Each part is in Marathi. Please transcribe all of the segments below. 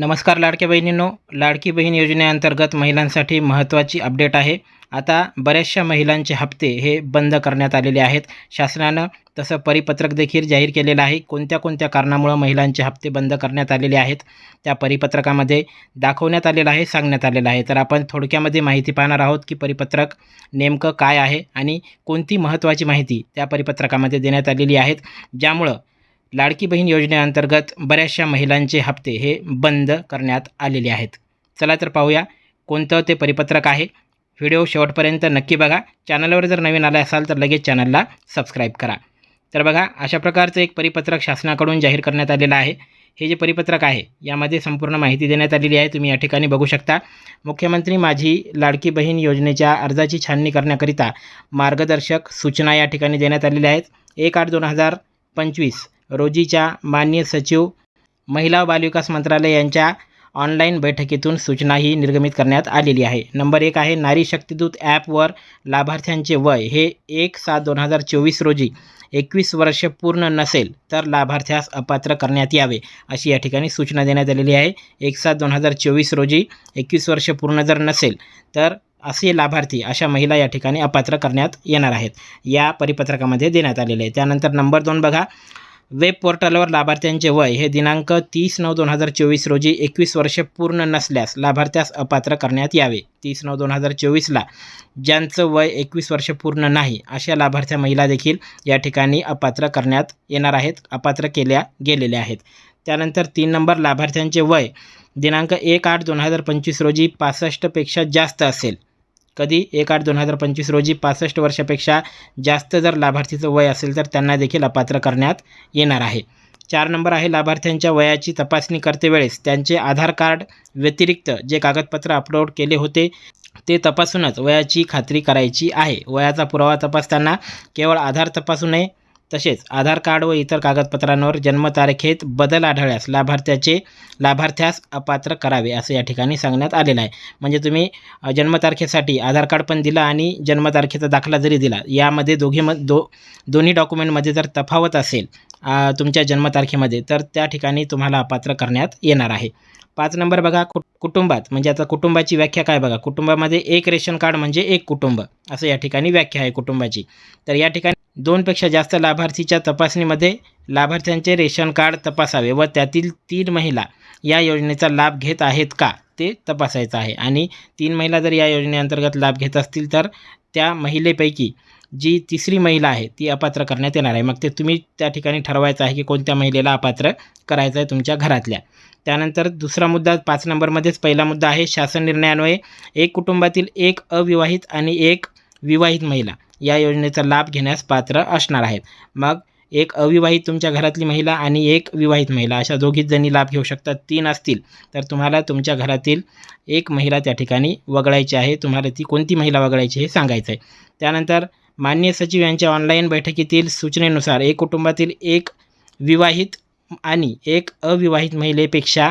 नमस्कार लाडक्या बहिणींनो लाडकी बहीण योजनेअंतर्गत महिलांसाठी महत्त्वाची अपडेट आहे. आता बऱ्याचशा महिलांचे हप्ते हे बंद करण्यात आलेले आहेत. शासनानं तसं परिपत्रक देखील जाहीर केलेलं आहे. कोणत्या कोणत्या कारणामुळं महिलांचे हप्ते बंद करण्यात आलेले आहेत त्या परिपत्रकामध्ये दाखवण्यात आलेलं आहे सांगण्यात आलेलं आहे. तर आपण थोडक्यामध्ये माहिती पाहणार आहोत की परिपत्रक नेमकं काय आहे आणि कोणती महत्त्वाची माहिती त्या परिपत्रकामध्ये देण्यात आलेली आहेत ज्यामुळं लाडकी बहीण योजनेअंतर्गत बऱ्याचशा महिलांचे हप्ते हे बंद करण्यात आलेले आहेत. चला तर पाहूया कोणतं ते परिपत्रक आहे. व्हिडिओ शेवटपर्यंत नक्की बघा. चॅनलवर जर नवीन आला असाल तर लगेच चॅनलला सबस्क्राईब करा. तर बघा अशा प्रकारचं एक परिपत्रक शासनाकडून जाहीर करण्यात आलेलं आहे. हे जे परिपत्रक आहे यामध्ये संपूर्ण माहिती देण्यात आलेली आहे. तुम्ही या ठिकाणी बघू शकता. मुख्यमंत्री माझी लाडकी बहीण योजनेच्या अर्जाची छाननी करण्याकरिता मार्गदर्शक सूचना या ठिकाणी देण्यात आलेल्या आहेत. एक आठ दोन हजार पंचवीस रोजीच्या मान्य सचिव महिला बालविकास मंत्रालय यांच्या ऑनलाईन बैठकीतून सूचनाही निर्गमित करण्यात आलेली आहे. नंबर एक आहे नारी शक्तिदूत ॲपवर लाभार्थ्यांचे वय. हे एक सात दोन हजार चोवीस रोजी एकवीस वर्ष पूर्ण नसेल तर लाभार्थ्यास अपात्र करण्यात यावे अशी या ठिकाणी सूचना देण्यात आलेली आहे. एक सात दोन हजार चोवीस रोजी एकवीस वर्ष पूर्ण जर नसेल तर असे लाभार्थी अशा महिला या ठिकाणी अपात्र करण्यात येणार आहेत या परिपत्रकामध्ये देण्यात आलेले आहे. त्यानंतर नंबर दोन बघा वेब पोर्टलवर लाभार्थ्यांचे वय हे दिनांक तीस नऊ दोन हजार चोवीस रोजी एकवीस वर्ष पूर्ण नसल्यास लाभार्थ्यास अपात्र करण्यात यावे. तीस नऊ दोन हजार चोवीसला ज्यांचं वय एकवीस वर्ष पूर्ण नाही अशा लाभार्थ्या महिला देखील या ठिकाणी अपात्र करण्यात येणार आहेत अपात्र केल्या गेलेल्या आहेत. त्यानंतर तीन नंबर लाभार्थ्यांचे वय दिनांक एक आठ दोन हजार पंचवीस रोजी पासष्टपेक्षा जास्त असेल. कधी एक आठ दोन हजार पंचवीस रोजी पासष्ट वर्षापेक्षा जास्त जर लाभार्थीचं वय असेल तर त्यांना देखील अपात्र करण्यात येणार आहे. चार नंबर आहे लाभार्थ्यांच्या वयाची तपासणी करते वेळेस त्यांचे आधार कार्ड व्यतिरिक्त जे कागदपत्र अपलोड केले होते ते तपासूनच वयाची खात्री करायची आहे. वयाचा पुरावा तपासताना केवळ आधार तपासू नये तसेच आधार कार्ड व इतर कागदपत्रांवर जन्मतारखेत बदल आढळल्यास लाभार्थ्याचे लाभार्थ्यास अपात्र करावे असं या ठिकाणी सांगण्यात आलेलं आहे. म्हणजे तुम्ही जन्मतारखेसाठी आधार कार्ड पण दिला आणि जन्मतारखेचा दाखला जरी दिला यामध्ये दोघे म दो दोन्ही डॉक्युमेंटमध्ये जर तफावत असेल तुमच्या जन्मतारखेमध्ये तर त्या ठिकाणी तुम्हाला अपात्र करण्यात येणार आहे. पाच नंबर बघा कु कुटुंबात म्हणजे आता कुटुंबाची व्याख्या काय बघा? कुटुंबामध्ये एक रेशन कार्ड म्हणजे एक कुटुंब असं या ठिकाणी व्याख्या आहे कुटुंबाची. तर या ठिकाणी दोनपेक्षा जास्त लाभार्थीच्या तपासणीमध्ये लाभार्थ्यांचे रेशन कार्ड तपासावे व त्यातील तीन महिला या योजनेचा लाभ घेत आहेत का ते तपासायचं आहे. आणि तीन महिला जर या योजनेअंतर्गत लाभ घेत असतील तर त्या महिलेपैकी जी तिसरी महिला आहे ती अपात्र करण्यात येणार आहे. मग ते तुम्ही त्या ठिकाणी ठरवायचं आहे की कोणत्या महिलेला अपात्र करायचं आहे तुमच्या घरातल्या. त्यानंतर दुसरा मुद्दा पाच नंबरमध्येच पहिला मुद्दा आहे शासन निर्णयान्वये एक कुटुंबातील एक अविवाहित आणि एक विवाहित महिला. या योजनेचा लाभ घेण्यास पात्र असणार आहेत. मग एक अविवाहित तुमच्या घरातली महिला आणि एक विवाहित महिला अशा दोघीच जणी लाभ घेऊ शकतात तीन असतील. तर तुम्हाला तुमच्या घरातील एक महिला त्या ठिकाणी वगळायची आहे. तुम्हाला ती कोणती महिला वगळायची हे सांगायचं आहे त्यानंतर मान्य सचिव यांच्या ऑनलाईन बैठकीतील सूचनेनुसार एक कुटुंबातील एक विवाहित आणि एक अविवाहित महिलेपेक्षा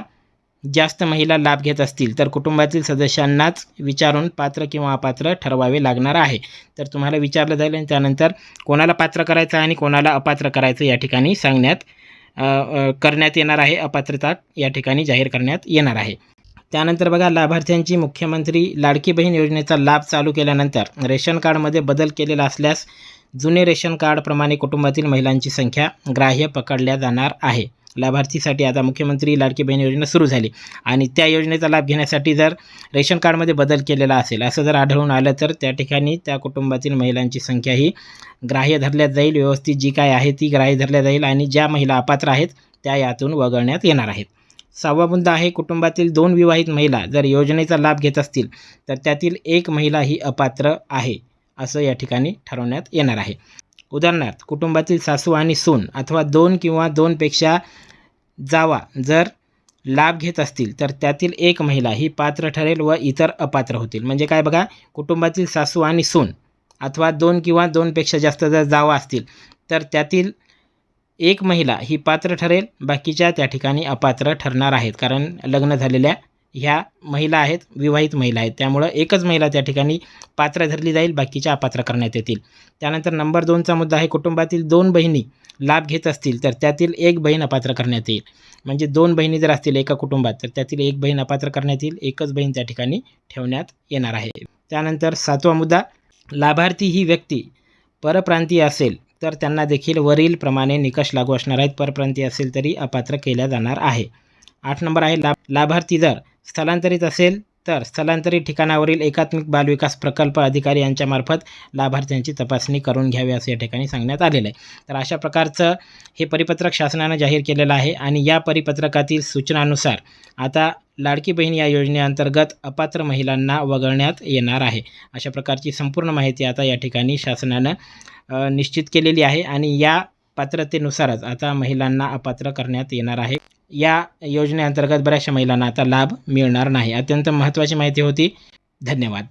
जास्त महिला लाभ घेत असतील तर कुटुंबातील सदस्यांनाच विचारून पात्र किंवा अपात्र ठरवावे लागणार आहे. तर तुम्हाला विचारलं जाईल आणि त्यानंतर कोणाला पात्र करायचं आणि कोणाला अपात्र करायचं या ठिकाणी सांगण्यात करण्यात येणार आहे. अपात्रता या ठिकाणी जाहीर करण्यात येणार आहे. त्यानंतर बघा लाभार्थ्यांची मुख्यमंत्री लाडकी बहीण योजनेचा लाभ चालू केल्यानंतर रेशन कार्डमध्ये बदल केलेला असल्यास जुने रेशन कार्डप्रमाणे कुटुंबातील महिलांची संख्या ग्राह्य पकडल्या जाणार आहे. लाभार्थीसाठी आता मुख्यमंत्री लाडकी बहीण योजना सुरू झाली. आणि त्या योजनेचा लाभ घेण्यासाठी जर रेशन कार्डमध्ये बदल केलेला असेल असं जर आढळून आलं तर त्या ठिकाणी त्या कुटुंबातील महिलांची संख्या ही ग्राह्य धरल्या जाईल. व्यवस्थित जी काय आहे ती ग्राह्य धरल्या जाईल आणि ज्या महिला अपात्र आहेत त्या यातून वगळण्यात येणार आहेत. सहावा मुद्दा आहे कुटुंबातील दोन विवाहित महिला जर योजनेचा लाभ घेत असतील तर त्यातील एक महिला ही अपात्र आहे असं या ठिकाणी ठरवण्यात येणार आहे. उदाहरणार्थ कुटुंबातील सासू आणि सून अथवा दोन किंवा दोनपेक्षा जावा जर लाभ घेत असतील तर त्यातील एक महिला ही पात्र ठरेल व इतर अपात्र होतील. म्हणजे काय बघा कुटुंबातील सासू आणि सून अथवा दोन किंवा दोनपेक्षा जास्त जर जावा असतील तर त्यातील एक महिला ही पात्र ठरेल बाकीच्या त्या ठिकाणी अपात्र ठरणार आहेत. कारण लग्न झालेल्या ह्या महिला आहेत विवाहित महिला आहेत. त्यामुळं एकच महिला त्या ठिकाणी पात्र धरली जाईल बाकीच्या अपात्र करण्यात येतील. त्यानंतर नंबर दोनचा मुद्दा आहे कुटुंबातील दोन बहिणी लाभ घेत असतील तर त्यातील एक बहीण अपात्र करण्यात येईल. म्हणजे दोन बहिणी जर असतील एका कुटुंबात तर त्यातील एक बहीण अपात्र करण्यात येईल एकच बहीण त्या ठिकाणी ठेवण्यात येणार आहे. त्यानंतर सातवा मुद्दा लाभार्थी ही व्यक्ती परप्रांतीय असेल तर त्यांना देखील वरील प्रमाणे निकष लागू असणार आहेत. परप्रांतीय असेल तरी अपात्र केल्या जाणार आहे. आठ नंबर आहे लाभ लाभार्थी जर स्थलांतरित असेल तर स्थलांतरित ठिकाणावरील एकात्मिक बालविकास प्रकल्प अधिकारी यांच्यामार्फत लाभार्थ्यांची तपासणी करून घ्यावी असं या ठिकाणी सांगण्यात आलेलं आहे. तर अशा प्रकारचं हे परिपत्रक शासनानं जाहीर केलेलं आहे आणि या परिपत्रकातील सूचनानुसार आता लाडकी बहीण या योजनेअंतर्गत अपात्र महिलांना वगळण्यात येणार आहे. अशा प्रकारची संपूर्ण माहिती आता या ठिकाणी शासनानं निश्चित केलेली आहे आणि या पात्रतेनुसारच आता महिलांना अपात्र करण्यात येणार आहे. या योजनेअंतर्गत बऱ्याचशा महिलांना आता लाभ मिळणार नाही. अत्यंत महत्त्वाची माहिती होती. धन्यवाद.